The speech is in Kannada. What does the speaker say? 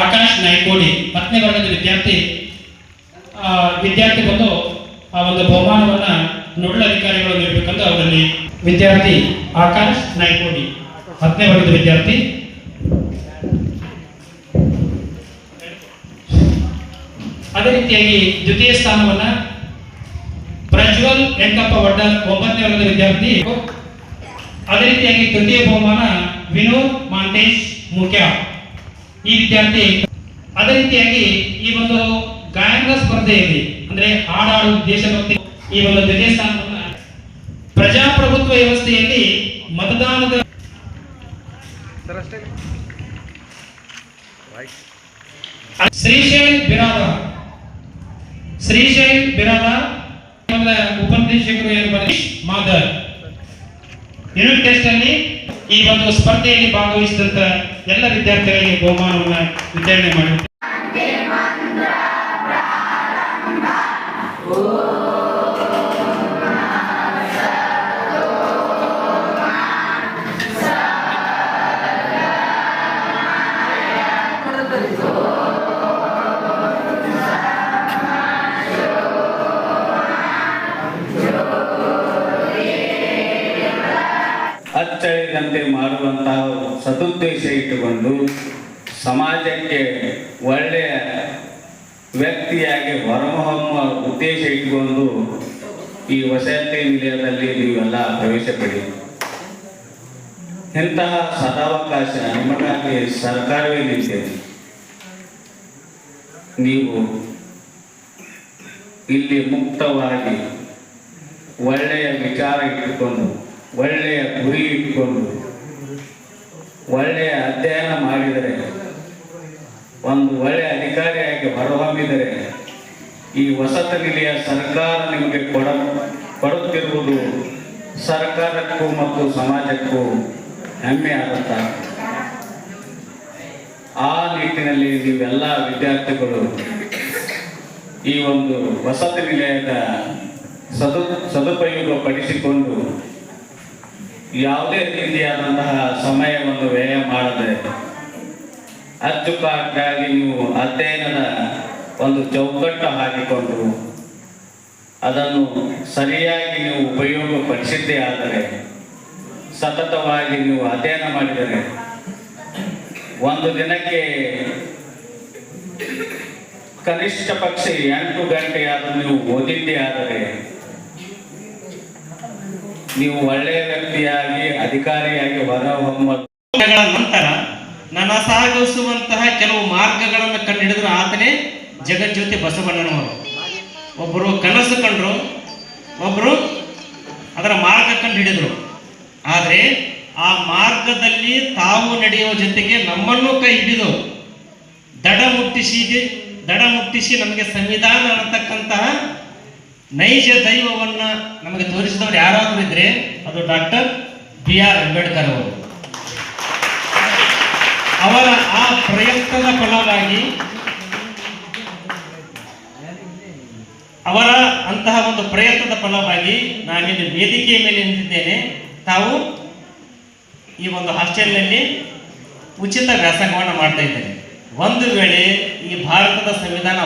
ಆಕಾಶ್ ನಾಯ್ಕೋಡಿ ಹತ್ತನೇ ವರ್ಗದ ವಿದ್ಯಾರ್ಥಿ ವಿದ್ಯಾರ್ಥಿ ಬಂದು ಆ ಒಂದು ಬಹುಮಾನವನ್ನ ನೋಡಲ ಅಧಿಕಾರಿಗಳು ನೀಡಬೇಕಂತ ಅವರಲ್ಲಿ ವಿದ್ಯಾರ್ಥಿ ಆಕಾಶ್ ನಾಯ್ಕೋಡಿ ಹತ್ತನೇ ವರ್ಗದ ವಿದ್ಯಾರ್ಥಿ. ಅದೇ ರೀತಿಯಾಗಿ ದ್ವಿತೀಯ ಸ್ಥಾನವನ್ನ ಪ್ರಜ್ವಲ್ ವೆಂಕಪ್ಪ ವಡ್ಡ ಒಂಬತ್ತನೇ ವರ್ಗದ ವಿದ್ಯಾರ್ಥಿ ಅದೇ ರೀತಿಯಾಗಿ ತೃತೀಯ ಬಹುಮಾನ ವಿನೋದ್ ಮಾಂಟೇಶ್ ಮುಖ್ಯ. ಈ ವಿದ್ಯಾರ್ಥಿ, ಅದೇ ರೀತಿಯಾಗಿ ಈ ಒಂದು ಗಾಯನ ಸ್ಪರ್ಧೆಯಲ್ಲಿ ಅಂದ್ರೆ ಹಾಡಾಡು ದೇಶಭಕ್ತಿ ಈ ಒಂದು ದ್ವಿತೀಯ ಸ್ಥಾನವನ್ನು ಪ್ರಜಾಪ್ರಭುತ್ವ ವ್ಯವಸ್ಥೆಯಲ್ಲಿ ಮತದಾನದ ಶ್ರೀಶೈಲ್ ಬಿರಾದ ಶ್ರೀಶೈಲ್ ಬಿರಾದ ಉಪನಿರ್ದೇಶಕರು ಏನು ಮಾದರ್. ಯೂನಿಟ್ ಟೆಸ್ಟ್ ಅಲ್ಲಿ ಈ ಒಂದು ಸ್ಪರ್ಧೆಯಲ್ಲಿ ಭಾಗವಹಿಸಿದಂತ ಎಲ್ಲ ವಿದ್ಯಾರ್ಥಿಗಳಿಗೆ ಬಹುಮಾನವನ್ನ ವಿತರಣೆ ಮಾಡಿ ಅಚ್ಚಳಿದಂತೆ ಮಾಡುವಂತಹ ಸದುದ್ದೇಶ ಇಟ್ಟುಕೊಂಡು ಸಮಾಜಕ್ಕೆ ಒಳ್ಳೆಯ ವ್ಯಕ್ತಿಯಾಗಿ ಹೊರಹೊಮ್ಮ ಉದ್ದೇಶ ಇಟ್ಟುಕೊಂಡು ಈ ವಸತಿ ನಿಲಯದಲ್ಲಿ ನೀವೆಲ್ಲ ಪ್ರವೇಶ ಪಡಿ ಇಂತಹ ಸದಾವಕಾಶ ನಿಮಗಾಗಿ ಸರ್ಕಾರವೇ ನಿಂತಿದೆ. ನೀವು ಇಲ್ಲಿ ಮುಕ್ತವಾಗಿ ಒಳ್ಳೆಯ ವಿಚಾರ ಇಟ್ಟುಕೊಂಡು ಒಳ್ಳೆಯ ಗುರಿ ಇಟ್ಕೊಂಡು ಒಳ್ಳೆಯ ಅಧ್ಯಯನ ಮಾಡಿದರೆ, ಒಂದು ಒಳ್ಳೆಯ ಅಧಿಕಾರಿಯಾಗಿ ಹೊರಹೊಮ್ಮಿದರೆ, ಈ ವಸತಿ ನಿಲಯ ಸರ್ಕಾರ ನಿಮಗೆ ಕೊಡ, ಕೊಡುತ್ತಿರುವುದು ಸರ್ಕಾರಕ್ಕೂ ಮತ್ತು ಸಮಾಜಕ್ಕೂ ಹೆಮ್ಮೆ ಆದಂತ ಆ ನಿಟ್ಟಿನಲ್ಲಿ ನೀವೆಲ್ಲ ವಿದ್ಯಾರ್ಥಿಗಳು ಈ ಒಂದು ವಸತಿ ನಿಲಯದ ಸದು ಸದುಪಯೋಗ ಪಡಿಸಿಕೊಂಡು ಯಾವುದೇ ರೀತಿಯಾದಂತಹ ಸಮಯವನ್ನು ವ್ಯಯ ಮಾಡದೆ ಅಚ್ಚುಕಟ್ಟಾಗಿ ನೀವು ಅಧ್ಯಯನದ ಒಂದು ಚೌಕಟ್ಟು ಹಾಕಿಕೊಂಡು ಅದನ್ನು ಸರಿಯಾಗಿ ನೀವು ಉಪಯೋಗ ಪಡಿಸಿದ್ದೇ ಆದರೆ, ಸತತವಾಗಿ ನೀವು ಅಧ್ಯಯನ ಮಾಡಿದರೆ, ಒಂದು ದಿನಕ್ಕೆ ಕನಿಷ್ಠ ಪಕ್ಷ ಎಂಟು ಗಂಟೆಯಾದರೂ ನೀವು ಓದಿದ್ದೇ ಆದರೆ ನೀವು ಒಳ್ಳೆಯ ವ್ಯಕ್ತಿಯಾಗಿ, ಅಧಿಕಾರಿಯಾಗಿ ಹೊರಹೊಮ್ಮ ನಂತರ ನನ್ನ ಸಾಗಿಸುವಂತಹ ಕೆಲವು ಮಾರ್ಗಗಳನ್ನು ಕಂಡುಹಿಡಿದ್ರು ಆತನೇ ಜಗಜ್ಯೋತಿ ಬಸವಣ್ಣನವರು. ಒಬ್ಬರು ಕನಸು ಕಂಡ್ರು ಒಬ್ಬರು ಅದರ ಮಾರ್ಗ ಕಂಡು ಹಿಡಿದ್ರು ಆದರೆ ಆ ಮಾರ್ಗದಲ್ಲಿ ತಾವು ನಡೆಯುವ ಜೊತೆಗೆ ನಮ್ಮನ್ನು ಕೈ ಹಿಡಿದು ದಡ ಮುಟ್ಟಿಸಿ ದಡ ಮುಟ್ಟಿಸಿ ನಮಗೆ ಸಂವಿಧಾನ ಅನ್ನತಕ್ಕಂತಹ ನೈಜ ದೈವವನ್ನ ನಮಗೆ ತೋರಿಸಿದವರು ಯಾರಾದರೂ ಇದ್ರೆ ಅದು ಡಾಕ್ಟರ್ ಬಿ ಆರ್ ಅಂಬೇಡ್ಕರ್ ಅವರು. ಅವರ ಆ ಪ್ರಯತ್ನದ ಫಲವಾಗಿ ಅವರ ಅಂತಹ ಒಂದು ಪ್ರಯತ್ನದ ಫಲವಾಗಿ ನಾನಿಲ್ಲಿ ವೇದಿಕೆಯ ಮೇಲೆ ನಿಂತಿದ್ದೇನೆ. ತಾವು ಈ ಒಂದು ಹಾಸ್ಟೆಲ್ನಲ್ಲಿ ಉಚಿತ ವ್ಯಾಸಂಗವನ್ನು ಮಾಡ್ತಾ ಇದ್ದೇನೆ ಒಂದು ವೇಳೆ ಈ ಭಾರತದ ಸಂವಿಧಾನ